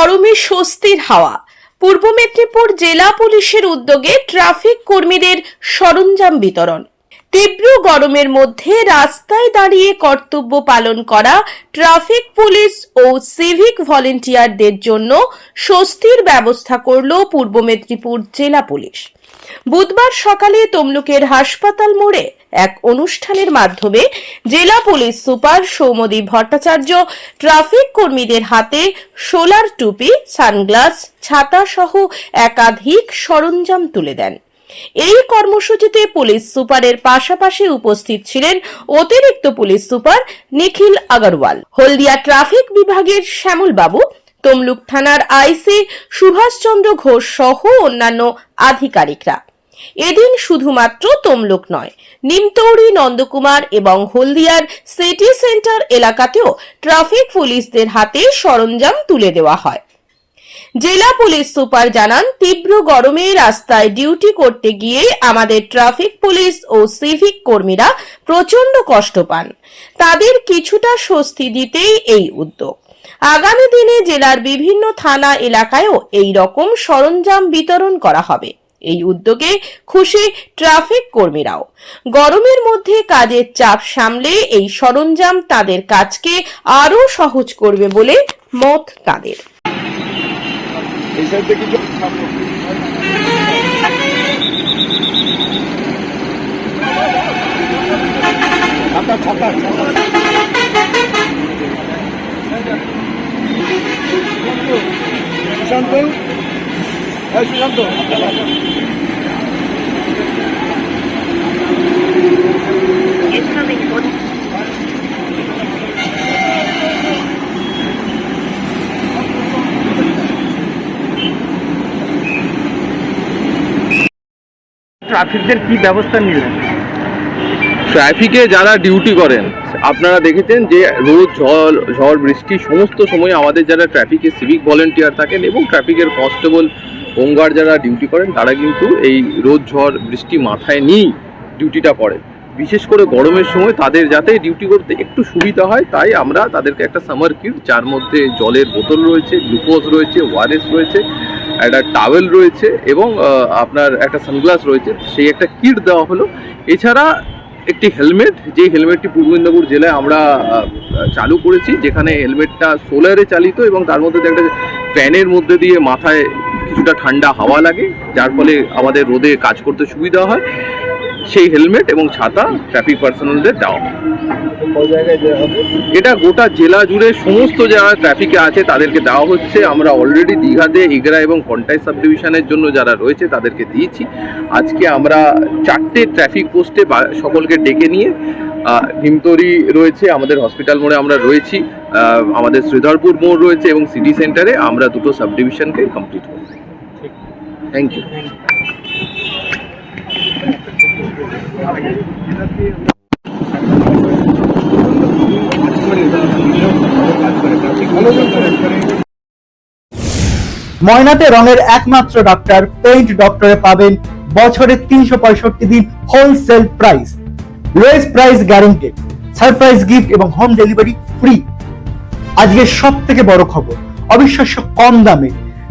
গরমে স্বস্তির হাওয়া। পূর্ব মেদিনীপুর জেলা পুলিশের উদ্যোগে ট্রাফিক কর্মীদের সরঞ্জাম বিতরণ। তীব্র গরমের মধ্যে রাস্তায় দাঁড়িয়ে কর্তব্য পালন করা ট্রাফিক পুলিশ ও সিভিক ভলেন্টিয়ারদের জন্য স্বস্তির ব্যবস্থা করল পূর্ব মেদিনীপুর জেলা পুলিশ। বুধবার সকালে তমলুকের হাসপাতাল মোড়ে এক অনুষ্ঠানের মাধ্যমে জেলা police super Saumadi Bhattacharya traffic কর্মীদের হাতে সোলার টুপি, সানগ্লাস, ছাতা সহ একাধিক সরঞ্জাম তুলে দেন। এই কর্মসূচিতে পুলিশ সুপারের পাশাপাশি উপস্থিত ছিলেন অতিরিক্ত police super Nikhil Agarwal. Haldia traffic বিভাগের শ্যামল বাবু তমলুক থানার আইসি সুভাষচন্দ্র ঘোষ সহ অন্যান্য আধিকারিকরা। এদিন শুধুমাত্র তমলুক নয়, নিমতৌড়ি, নন্দকুমার এবং হলদিয়ার সিটি সেন্টার এলাকাতেও ট্রাফিক পুলিশদের হাতে সরঞ্জাম তুলে দেওয়া হয়। জেলা পুলিশ সুপার জানান, তীব্র গরমে রাস্তায় ডিউটি করতে গিয়ে আমাদের ট্রাফিক পুলিশ ও সিভিক কর্মীরা প্রচণ্ড কষ্ট পান। তাদের কিছুটা স্বস্তি দিতেই এই উদ্যোগ। আগামী দিনে জেলার বিভিন্ন থানা এলাকায়ও এই রকম সরঞ্জাম বিতরণ করা হবে। এই উদ্যোগে খুশি ট্রাফিক কর্মীরাও। গরমের মধ্যে কাজের চাপ সামলে এই সরঞ্জাম তাদের কাজকে আরও সহজ করবে বলে মত তাদের। এই সাইড থেকে কিছু ছাতা ছাতা সুশান্ত? এই সুশান্ত। ট্রাফিকদের কি ব্যবস্থা নিলেন? ট্রাফিকে যারা ডিউটি করেন, আপনারা দেখেছেন যে রোদ, ঝড় ঝড়, বৃষ্টি সমস্ত সময় আমাদের যারা ট্রাফিকে সিভিক ভলেন্টিয়ার থাকেন এবং ট্রাফিকের কনস্টেবল, হোমগার্ড যারা ডিউটি করেন, তারা কিন্তু এই রোদ, ঝড়, বৃষ্টি মাথায় নিয়েই ডিউটিটা করেন। বিশেষ করে গরমের সময় তাদের যাতে ডিউটি করতে একটু সুবিধা হয়, তাই আমরা তাদেরকে একটা সামার কিট, যার মধ্যে জলের বোতল রয়েছে, গ্লুকোজ রয়েছে ওয়ারেস রয়েছে একটা টাওয়েল রয়েছে এবং আপনার একটা সানগ্লাস রয়েছে। সেই একটা কিট দেওয়া হলো। এছাড়া একটি হেলমেট যে হেলমেটটি পূর্ব মেদিনীপুর জেলায় আমরা চালু করেছি, যেখানে হেলমেটটা সোলারে চালিত এবং তার মধ্যে একটা ফ্যানের মধ্যে দিয়ে মাথায় কিছুটা ঠান্ডা হাওয়া লাগে, যার ফলে আমাদের রোদে কাজ করতে সুবিধা হয়। সেই হেলমেট এবং ছাতা ট্রাফিক পার্সোনালদের দেওয়া এটা গোটা জেলা জুড়ে সমস্ত যারা ট্রাফিকে আছে তাদেরকে দেওয়া হচ্ছে। আমরা অলরেডি দীঘাতে ইগরা এবং কন্টাই সাব ডিভিশনের জন্য যারা রয়েছে তাদেরকে দিয়েছি। আজকে আমরা চারটে ট্রাফিক পোস্টে সকলকে ডেকে নিয়ে নিমতরি রয়েছে আমাদের হসপিটাল মোড়ে আমরা রয়েছি আমাদের শ্রীধরপুর মোড় রয়েছে এবং সিটি সেন্টারে আমরা দুটো সাব ডিভিশনকে কমপ্লিট করব। থ্যাংক ইউ ময়নাতে রঙের একমাত্র ডক্টর পেইন্ট ডক্টরে পাবেন বছরে তিনশো পঁয়ষট্টি দিন wholesale price lowest price guaranteed surprise gift এবং হোম ডেলিভারি ফ্রি আজকে সব থেকে বড় খবর, অবিশ্বাস্য কম দামে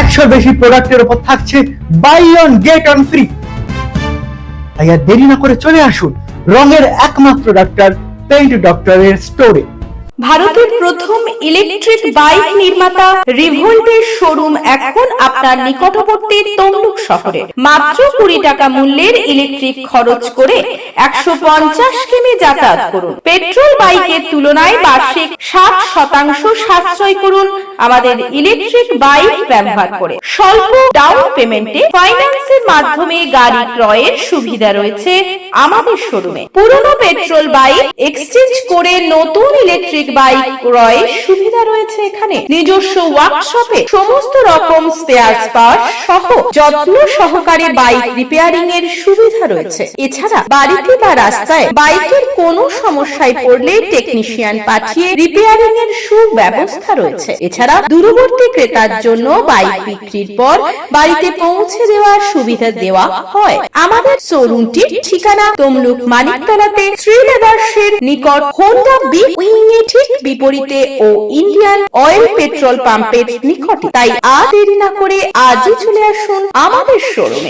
একশোর বেশি প্রোডাক্টের উপর থাকছে buy one get one free তাই আর দেরি না করে চলে আসুন রঙের একমাত্র ডাক্তার পেইন্ট ডক্টরের স্টোরে ভারতের প্রথম ইলেকট্রিক বাইক নির্মাতা রিভোল্টের শোরুম এখন আপনার নিকটবর্তী তমলুক শহরে মাত্র কুড়ি টাকা মূল্যের ইলেকট্রিক খরচ করে একশো পঞ্চাশ কিমি যাতায়াত করুন। পেট্রোল বাইকের তুলনায় বার্ষিক ষাট শতাংশ সাশ্রয় করুন আমাদের ইলেকট্রিক বাইক ব্যবহার করে। স্বল্প ডাউন পেমেন্টে ফাইন্যান্সের মাধ্যমে গাড়ি ক্রয়ের সুবিধা রয়েছে আমাদের শোরুমে। পুরনো পেট্রোল বাইক এক্সচেঞ্জ করে নতুন ইলেকট্রিক বাইক ক্রয়ের সুবিধা রয়েছে এখানে। নিজস্ব ওয়ার্কশপে সমস্ত রকম স্পেয়ার সহ যত্ন সহকারে বাইক রিপেয়ারিং এর সুবিধা রয়েছে। এছাড়া বাড়িতে বা রাস্তায় বাইকের কোনো সমস্যায় পড়লে টেকনিশিয়ান পাঠিয়ে রিপেয়ারিং এর সুব্যবস্থা রয়েছে। এছাড়া দূরবর্তী ক্রেতার জন্য বাইক বিক্রির পর বাড়িতে পৌঁছে দেওয়ার সুবিধা দেওয়া হয়। আমাদের শোরুমটির ঠিকানা তমলুক মানিকতলাতে শ্রী লেদার্সের নিকট হোন্ডা বি উইং ঠিক বিপরীতে ও ইন্ডিয়ান অয়েল পেট্রোল পাম্পের নিকটে। তাই আর দেরি না করে আজই চলে আসুন আমাদের শোরুমে।